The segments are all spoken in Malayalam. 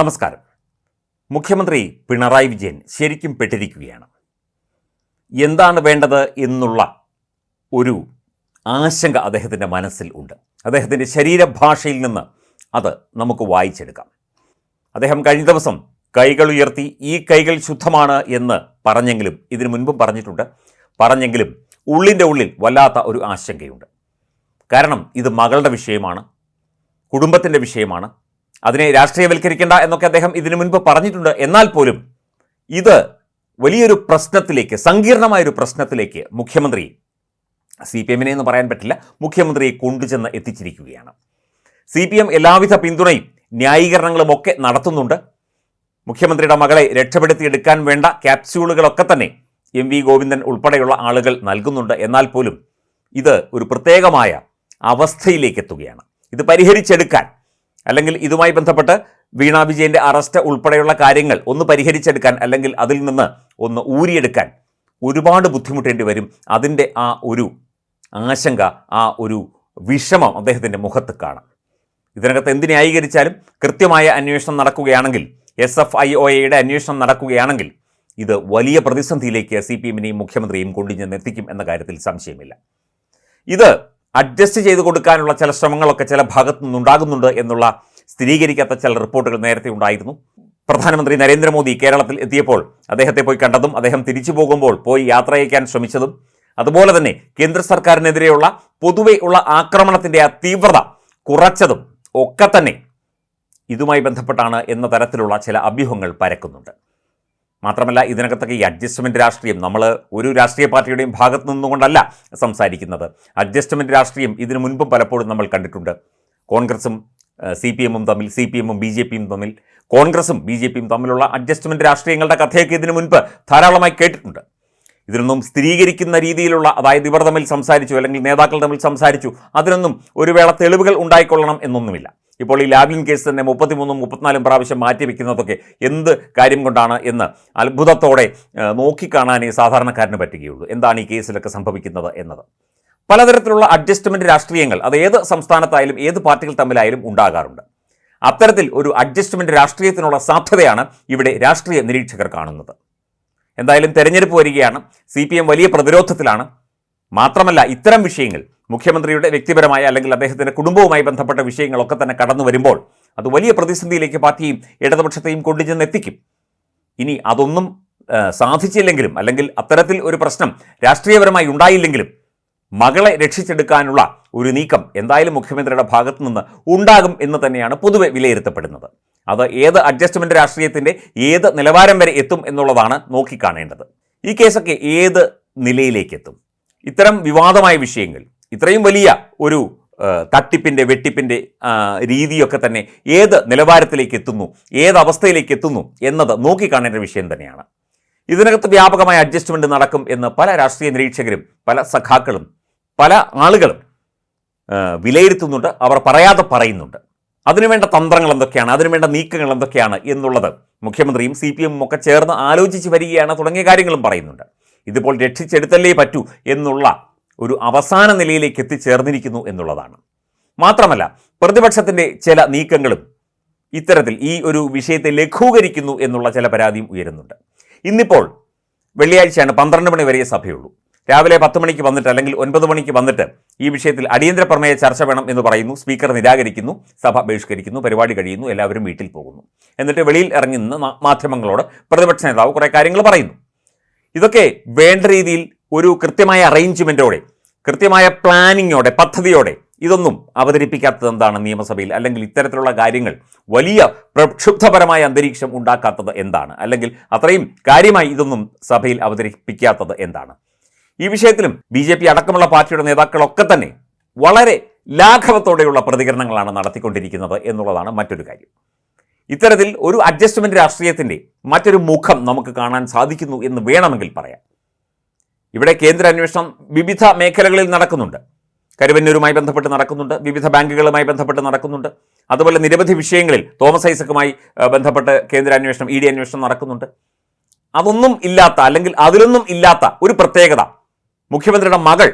നമസ്കാരം. മുഖ്യമന്ത്രി പിണറായി വിജയൻ ശരിക്കും പെട്ടിരിക്കുകയാണ്. എന്താണ് വേണ്ടത് എന്നുള്ള ഒരു ആശങ്ക അദ്ദേഹത്തിന്റെ മനസ്സിൽ ഉണ്ട്. അദ്ദേഹത്തിന്റെ ശരീരഭാഷയിൽ നിന്ന് അത് നമുക്ക് വായിച്ചെടുക്കാം. അദ്ദേഹം കഴിഞ്ഞ ദിവസം കൈകൾ ഉയർത്തി ഈ കൈകൾ ശുദ്ധമാണ് എന്ന് പറഞ്ഞെങ്കിലും ഇതിനു മുൻപും പറഞ്ഞിട്ടുണ്ട് പറഞ്ഞെങ്കിലും ഉള്ളിന്റെ ഉള്ളിൽ വല്ലാത്ത ഒരു ആശങ്കയുണ്ട്. കാരണം ഇത് മകളുടെ വിഷയമാണ് കുടുംബത്തിന്റെ വിഷയമാണ് അതിനെ രാഷ്ട്രീയവൽക്കരിക്കേണ്ട എന്നൊക്കെ അദ്ദേഹം ഇതിനു മുൻപ് പറഞ്ഞിട്ടുണ്ട്. എന്നാൽ പോലും ഇത് വലിയൊരു പ്രശ്നത്തിലേക്ക് സങ്കീർണമായൊരു പ്രശ്നത്തിലേക്ക് മുഖ്യമന്ത്രി സി പി എമ്മിനെ എന്ന് പറയാൻ പറ്റില്ല മുഖ്യമന്ത്രിയെ കൊണ്ടുചെന്ന് എത്തിച്ചിരിക്കുകയാണ്. സി പി എം എല്ലാവിധ പിന്തുണയും ന്യായീകരണങ്ങളും ഒക്കെ നടത്തുന്നുണ്ട്. മുഖ്യമന്ത്രിയുടെ മകളെ രക്ഷപ്പെടുത്തിയെടുക്കാൻ വേണ്ട ക്യാപ്സ്യൂളുകളൊക്കെ തന്നെ എം വി ഗോവിന്ദൻ ഉൾപ്പെടെയുള്ള ആളുകൾ നൽകുന്നുണ്ട്. എന്നാൽ പോലും ഇത് ഒരു പ്രത്യേകമായ അവസ്ഥയിലേക്ക് എത്തുകയാണ്. ഇത് പരിഹരിച്ചെടുക്കാൻ അല്ലെങ്കിൽ ഇതുമായി ബന്ധപ്പെട്ട് വീണ വിജയന്റെ അറസ്റ്റ് ഉൾപ്പെടെയുള്ള കാര്യങ്ങൾ ഒന്ന് പരിഹരിച്ചെടുക്കാൻ അല്ലെങ്കിൽ അതിൽ നിന്ന് ഒന്ന് ഊരിയെടുക്കാൻ ഒരുപാട് ബുദ്ധിമുട്ടേണ്ടി വരും. അതിന്റെ ആ ഒരു ആശങ്ക ആ ഒരു വിഷമം അദ്ദേഹത്തിന്റെ മുഖത്ത് കാണാം. ഇതിനകത്ത് എന്ത് ന്യായീകരിച്ചാലും കൃത്യമായ അന്വേഷണം നടക്കുകയാണെങ്കിൽ എസ് എഫ് ഐ ഒ എയുടെ അന്വേഷണം നടക്കുകയാണെങ്കിൽ ഇത് വലിയ പ്രതിസന്ധിയിലേക്ക് സി പി എമ്മിനെയും മുഖ്യമന്ത്രിയും കൊണ്ടുചെന്ന് എത്തിക്കും എന്ന കാര്യത്തിൽ സംശയമില്ല. ഇത് അഡ്ജസ്റ്റ് ചെയ്ത് കൊടുക്കാനുള്ള ചില ശ്രമങ്ങളൊക്കെ ചില ഭാഗത്തു നിന്നുണ്ടാകുന്നുണ്ട് എന്നുള്ള സ്ഥിരീകരിക്കാത്ത ചില റിപ്പോർട്ടുകൾ നേരത്തെ ഉണ്ടായിരുന്നു. പ്രധാനമന്ത്രി നരേന്ദ്രമോദി കേരളത്തിൽ എത്തിയപ്പോൾ അദ്ദേഹത്തെ പോയി കണ്ടതും അദ്ദേഹം തിരിച്ചു പോകുമ്പോൾ പോയി യാത്രയക്കാൻ ശ്രമിച്ചതും അതുപോലെ തന്നെ കേന്ദ്ര സർക്കാരിനെതിരെയുള്ള പൊതുവെ ഉള്ള ആക്രമണത്തിന്റെ ആ തീവ്രത കുറച്ചതും ഒക്കെ തന്നെ ഇതുമായി ബന്ധപ്പെട്ടാണ് എന്ന തരത്തിലുള്ള ചില അഭ്യൂഹങ്ങൾ പരക്കുന്നുണ്ട്. മാത്രമല്ല ഇതിനകത്തൊക്കെ ഈ അഡ്ജസ്റ്റ്മെന്റ് രാഷ്ട്രീയം നമ്മൾ ഒരു രാഷ്ട്രീയ പാർട്ടിയുടെയും ഭാഗത്തു നിന്നുകൊണ്ടല്ല സംസാരിക്കുന്നത്. അഡ്ജസ്റ്റ്മെന്റ് രാഷ്ട്രീയം ഇതിനു മുൻപും പലപ്പോഴും നമ്മൾ കണ്ടിട്ടുണ്ട്. കോൺഗ്രസും സി പി എമ്മും തമ്മിൽ സി പി എമ്മും ബി ജെ പിയും തമ്മിൽ കോൺഗ്രസും ബി ജെ പിയും തമ്മിലുള്ള അഡ്ജസ്റ്റ്മെന്റ് രാഷ്ട്രീയങ്ങളുടെ കഥയൊക്കെ ഇതിനു മുൻപ് ധാരാളമായി കേട്ടിട്ടുണ്ട്. ഇതിനൊന്നും സ്ഥിരീകരിക്കുന്ന രീതിയിലുള്ള അതായത് ഇവർ തമ്മിൽ സംസാരിച്ചു അല്ലെങ്കിൽ നേതാക്കൾ തമ്മിൽ സംസാരിച്ചു അതിനൊന്നും ഒരു വേള തെളിവുകൾ ഉണ്ടായിക്കൊള്ളണം എന്നൊന്നുമില്ല. ഇപ്പോൾ ഈ ലാവ്ലിൻ കേസ് തന്നെ മുപ്പത്തിമൂന്നും മുപ്പത്തിനാലും പ്രാവശ്യം മാറ്റിവെക്കുന്നതൊക്കെ എന്ത് കാര്യം കൊണ്ടാണ് എന്ന് അത്ഭുതത്തോടെ നോക്കിക്കാണാനേ സാധാരണക്കാരന് പറ്റുകയുള്ളൂ. എന്താണ് ഈ കേസിലൊക്കെ സംഭവിക്കുന്നത് എന്നത്? പലതരത്തിലുള്ള അഡ്ജസ്റ്റ്മെന്റ് രാഷ്ട്രീയങ്ങൾ അത് ഏത് സംസ്ഥാനത്തായാലും ഏത് പാർട്ടികൾ തമ്മിലായാലും ഉണ്ടാകാറുണ്ട്. അത്തരത്തിൽ ഒരു അഡ്ജസ്റ്റ്മെന്റ് രാഷ്ട്രീയത്തിനുള്ള സാധ്യതയാണ് ഇവിടെ രാഷ്ട്രീയ നിരീക്ഷകർ കാണുന്നത്. എന്തായാലും തെരഞ്ഞെടുപ്പ് വരികയാണ്. സി വലിയ പ്രതിരോധത്തിലാണ്. മാത്രമല്ല ഇത്തരം വിഷയങ്ങൾ മുഖ്യമന്ത്രിയുടെ വ്യക്തിപരമായ അല്ലെങ്കിൽ അദ്ദേഹത്തിന്റെ കുടുംബവുമായി ബന്ധപ്പെട്ട വിഷയങ്ങളൊക്കെ തന്നെ കടന്നു വരുമ്പോൾ അത് വലിയ പ്രതിസന്ധിയിലേക്ക് പാർട്ടിയും ഇടതുപക്ഷത്തെയും കൊണ്ടുചെന്ന് എത്തിക്കും ഇനി അതൊന്നും സാധിച്ചില്ലെങ്കിലും അല്ലെങ്കിൽ അത്തരത്തിൽ ഒരു പ്രശ്നം രാഷ്ട്രീയപരമായി ഉണ്ടായില്ലെങ്കിലും മകളെ രക്ഷിച്ചെടുക്കാനുള്ള ഒരു നീക്കം എന്തായാലും മുഖ്യമന്ത്രിയുടെ ഭാഗത്തു നിന്ന് ഉണ്ടാകും എന്ന് തന്നെയാണ് പൊതുവെ വിലയിരുത്തപ്പെടുന്നത്. അത് ഏത് അഡ്ജസ്റ്റ്മെന്റ് രാഷ്ട്രീയത്തിന്റെ ഏത് നിലവാരം വരെ എത്തും എന്നുള്ളതാണ് നോക്കിക്കാണേണ്ടത്. ഈ കേസൊക്കെ ഏത് നിലയിലേക്കെത്തും ഇത്തരം വിവാദമായ വിഷയങ്ങൾ ഇത്രയും വലിയ ഒരു തട്ടിപ്പിന്റെ വെട്ടിപ്പിന്റെ രീതിയൊക്കെ തന്നെ ഏത് നിലവാരത്തിലേക്ക് എത്തുന്നു ഏത് അവസ്ഥയിലേക്ക് എത്തുന്നു എന്നത് നോക്കിക്കാണേണ്ട വിഷയം തന്നെയാണ്. ഇതിനകത്ത് വ്യാപകമായ അഡ്ജസ്റ്റ്മെന്റ് നടക്കും എന്ന് പല രാഷ്ട്രീയ നിരീക്ഷകരും പല സഖാക്കളും പല ആളുകളും വിലയിരുത്തുന്നുണ്ട് അവർ പറയാതെ പറയുന്നുണ്ട്. അതിനുവേണ്ട തന്ത്രങ്ങൾ എന്തൊക്കെയാണ് അതിനുവേണ്ട നീക്കങ്ങൾ എന്തൊക്കെയാണ് എന്നുള്ളത് മുഖ്യമന്ത്രിയും സി പി എമ്മും ഒക്കെ ചേർന്ന് ആലോചിച്ച് വരികയാണ് തുടങ്ങിയ കാര്യങ്ങളും പറയുന്നുണ്ട്. ഇതിപ്പോൾ രക്ഷിച്ചെടുത്തല്ലേ പറ്റൂ എന്നുള്ള ഒരു അവസാന നിലയിലേക്ക് എത്തിച്ചേർന്നിരിക്കുന്നു എന്നുള്ളതാണ്. മാത്രമല്ല പ്രതിപക്ഷത്തിന്റെ ചില നീക്കങ്ങളും ഇത്തരത്തിൽ ഈ ഒരു വിഷയത്തെ ലഘൂകരിക്കുന്നു എന്നുള്ള ചില പരാതിയും ഉയരുന്നുണ്ട്. ഇന്നിപ്പോൾ വെള്ളിയാഴ്ചയാണ് പന്ത്രണ്ട് മണി വരെ സഭയുള്ളൂ. രാവിലെ പത്ത് മണിക്ക് വന്നിട്ട് അല്ലെങ്കിൽ ഒൻപത് മണിക്ക് വന്നിട്ട് ഈ വിഷയത്തിൽ അടിയന്തര പ്രമേയ ചർച്ച വേണം എന്ന് പറയുന്നു. സ്പീക്കർ നിരാകരിക്കുന്നു സഭ ബഹിഷ്കരിക്കുന്നു പരിപാടി കഴിയുന്നു എല്ലാവരും വീട്ടിൽ പോകുന്നു. എന്നിട്ട് വെളിയിൽ ഇറങ്ങി നിന്ന് മാധ്യമങ്ങളോട് പ്രതിപക്ഷ നേതാവ് കുറേ കാര്യങ്ങൾ പറയുന്നു. ഇതൊക്കെ വേണ്ട രീതിയിൽ ഒരു കൃത്യമായ അറേഞ്ച്മെന്റോടെ കൃത്യമായ പ്ലാനിങ്ങോടെ പദ്ധതിയോടെ ഇതൊന്നും അവതരിപ്പിക്കാത്തത് എന്താണ് നിയമസഭയിൽ? അല്ലെങ്കിൽ ഇത്തരത്തിലുള്ള കാര്യങ്ങൾ വലിയ പ്രക്ഷുബ്ധപരമായ അന്തരീക്ഷം ഉണ്ടാക്കാത്തത് എന്താണ്? അല്ലെങ്കിൽ അത്രയും കാര്യമായി ഇതൊന്നും സഭയിൽ അവതരിപ്പിക്കാത്തത് എന്താണ്? ഈ വിഷയത്തിലും ബി ജെ പി അടക്കമുള്ള പാർട്ടിയുടെ നേതാക്കളൊക്കെ തന്നെ വളരെ ലാഘവത്തോടെയുള്ള പ്രതികരണങ്ങളാണ് നടത്തിക്കൊണ്ടിരിക്കുന്നത് എന്നുള്ളതാണ് മറ്റൊരു കാര്യം. ഇത്തരത്തിൽ ഒരു അഡ്ജസ്റ്റ്മെന്റ് രാഷ്ട്രീയത്തിന്റെ മറ്റൊരു മുഖം നമുക്ക് കാണാൻ സാധിക്കുന്നു എന്ന് വേണമെങ്കിൽ പറയാം. ഇവിടെ കേന്ദ്ര അന്വേഷണം വിവിധ മേഖലകളിൽ നടക്കുന്നുണ്ട്. കരുവന്നൂരുമായി ബന്ധപ്പെട്ട് നടക്കുന്നുണ്ട്. വിവിധ ബാങ്കുകളുമായി ബന്ധപ്പെട്ട് നടക്കുന്നുണ്ട്. അതുപോലെ നിരവധി വിഷയങ്ങളിൽ തോമസ് ഐസക്കുമായി ബന്ധപ്പെട്ട് കേന്ദ്ര അന്വേഷണം ഇ ഡി അന്വേഷണം നടക്കുന്നുണ്ട്. അതൊന്നും ഇല്ലാത്ത അല്ലെങ്കിൽ അതിലൊന്നും ഇല്ലാത്ത ഒരു പ്രത്യേകത. മുഖ്യമന്ത്രിയുടെ മകൾ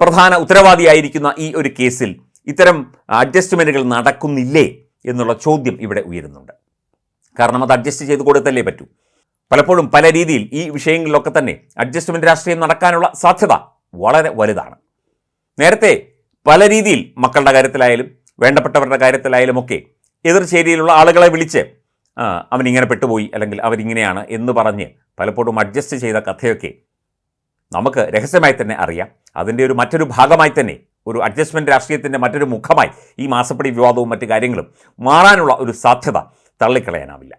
പ്രധാന ഉത്തരവാദിയായിരിക്കുന്ന ഈ ഒരു കേസിൽ ഇത്തരം അഡ്ജസ്റ്റ്മെന്റുകൾ നടക്കുന്നില്ലേ എന്നുള്ള ചോദ്യം ഇവിടെ ഉയരുന്നുണ്ട്. കാരണം അത് അഡ്ജസ്റ്റ് ചെയ്ത് കൊടുത്തല്ലേ പറ്റൂ. പലപ്പോഴും പല രീതിയിൽ ഈ വിഷയങ്ങളിലൊക്കെ തന്നെ അഡ്ജസ്റ്റ്മെന്റ് രാഷ്ട്രീയം നടക്കാനുള്ള സാധ്യത വളരെ വലുതാണ്. നേരത്തെ പല രീതിയിൽ മക്കളുടെ കാര്യത്തിലായാലും വേണ്ടപ്പെട്ടവരുടെ കാര്യത്തിലായാലും ഒക്കെ എതിർചേരിയിലുള്ള ആളുകളെ വിളിച്ച് അവനിങ്ങനെ പെട്ടുപോയി അല്ലെങ്കിൽ അവരിങ്ങനെയാണ് എന്ന് പറഞ്ഞ് പലപ്പോഴും അഡ്ജസ്റ്റ് ചെയ്ത കഥയൊക്കെ നമുക്ക് രഹസ്യമായി തന്നെ അറിയാം. അതിന്റെ ഒരു മറ്റൊരു ഭാഗമായി തന്നെ ഒരു അഡ്ജസ്റ്റ്മെന്റ് രാഷ്ട്രീയത്തിന്റെ മറ്റൊരു മുഖമായി ഈ മാസപ്പടി വിവാദവും മറ്റു കാര്യങ്ങളും മാറാനുള്ള ഒരു സാധ്യത തള്ളിക്കളയാനാവില്ല.